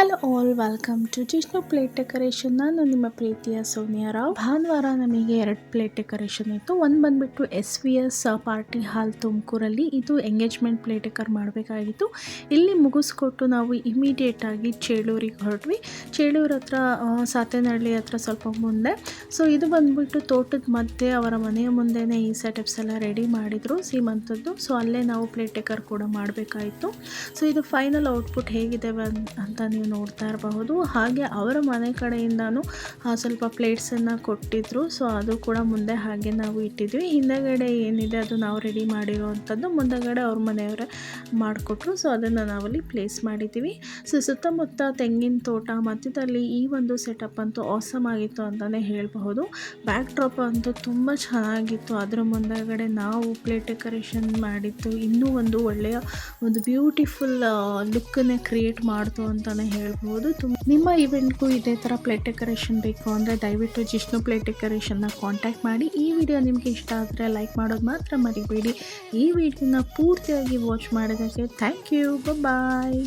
Hello all welcome to Jishnu plate decoration ನಾನು ನಿಮ್ಮ ಪ್ರೀತಿಯ ಸೋನಿಯಾ ರಾವ್. ಭಾನುವಾರ ನಮಗೆ ಎರಡು ಪ್ಲೇಟ್ ಡೆಕೋರೇಷನ್ ಇತ್ತು. ಒಂದು ಬಂದ್ಬಿಟ್ಟು S V S party hall ತುಮಕೂರಲ್ಲಿ. ಇದು ಎಂಗೇಜ್ಮೆಂಟ್ ಪ್ಲೇಟ್ ಡೆಕೋರ್ ಮಾಡಬೇಕಾಗಿತ್ತು. ಇಲ್ಲಿ ಮುಗಿಸ್ಕೊಟ್ಟು ನಾವು ಇಮಿಡಿಯೇಟ್ ಆಗಿ ಚೇಳೂರಿಗೆ ಹೊರಟ್ವಿ. ಚೇಳೂರು ಹತ್ರ ಸಾತೇನಹಳ್ಳಿ ಹತ್ರ ಸ್ವಲ್ಪ ಮುಂದೆ. ಸೊ ಇದು ಬಂದ್ಬಿಟ್ಟು ತೋಟದ ಮಧ್ಯೆ, ಅವರ ಮನೆಯ ಮುಂದೆನೇ ಈ ಸೆಟಪ್ಸ್ ಎಲ್ಲ ರೆಡಿ ಮಾಡಿದ್ರು ಸೀಮಂತದ್ದು. ಸೊ ಅಲ್ಲೇ ನಾವು ಪ್ಲೇಟ್ ಡೆಕೋರ್ ಕೂಡ ಮಾಡಬೇಕಾಯಿತು ಸೊ ಇದು ಫೈನಲ್ ಔಟ್ಪುಟ್ ಹೇಗಿದೆ ಅಂತ ನೀವು ನೋಡ್ತಾ ಇರಬಹುದು. ಹಾಗೆ ಅವರ ಮನೆ ಕಡೆಯಿಂದನೂ ಸ್ವಲ್ಪ ಪ್ಲೇಟ್ಸನ್ನು ಕೊಟ್ಟಿದ್ರು. ಸೊ ಅದು ಕೂಡ ಮುಂದೆ ಹಾಗೆ ನಾವು ಇಟ್ಟಿದ್ವಿ. ಹಿಂದೆಗಡೆ ಏನಿದೆ, ಅದು ನಾವು ರೆಡಿ ಮಾಡಿರುವಂಥದ್ದು. ಮುಂದೆಗಡೆ ಅವ್ರ ಮನೆಯವರೇ ಮಾಡಿಕೊಟ್ರು. ಸೊ ಅದನ್ನು ನಾವಲ್ಲಿ ಪ್ಲೇಸ್ ಮಾಡಿದ್ದೀವಿ. ಸೊ ಸುತ್ತಮುತ್ತ ತೆಂಗಿನ ತೋಟ, ಮಧ್ಯದಲ್ಲಿ ಈ ಒಂದು ಸೆಟಪ್ ಅಂತೂ ಆಸಮ್ ಆಗಿತ್ತು ಅಂತಲೇ ಹೇಳಬಹುದು. ಬ್ಯಾಕ್ ಡ್ರಾಪ್ ಅಂತೂ ತುಂಬ ಚೆನ್ನಾಗಿತ್ತು. ಅದರ ಮುಂದೆಗಡೆ ನಾವು ಪ್ಲೇಟ್ ಡೆಕೋರೇಷನ್ ಮಾಡಿದ್ದು ಇನ್ನೂ ಒಂದು ಒಳ್ಳೆಯ, ಒಂದು ಬ್ಯೂಟಿಫುಲ್ ಲುಕ್ಕನ್ನೇ ಕ್ರಿಯೇಟ್ ಮಾಡ್ತು ಅಂತಲೇ ಹೇಳ್ಬೋದು. ನಿಮ್ಮ ಇವೆಂಟ್ಗೂ ಇದೇ ಥರ ಪ್ಲೇಟ್ ಡೆಕೋರೇಷನ್ ಬೇಕು ಅಂದರೆ ದಯವಿಟ್ಟು ಜಿಷ್ಣು ಪ್ಲೇಟ್ ಡೆಕೋರೇಷನ್ನ ಕಾಂಟ್ಯಾಕ್ಟ್ ಮಾಡಿ. ಈ ವಿಡಿಯೋ ನಿಮಗೆ ಇಷ್ಟ ಆದರೆ ಲೈಕ್ ಮಾಡೋದು ಮಾತ್ರ ಮರಿಬೇಡಿ. ಈ ವಿಡಿಯೋನ ಪೂರ್ತಿಯಾಗಿ ವಾಚ್ ಮಾಡೋದಕ್ಕೆ ಥ್ಯಾಂಕ್ ಯು ಬಾಯ್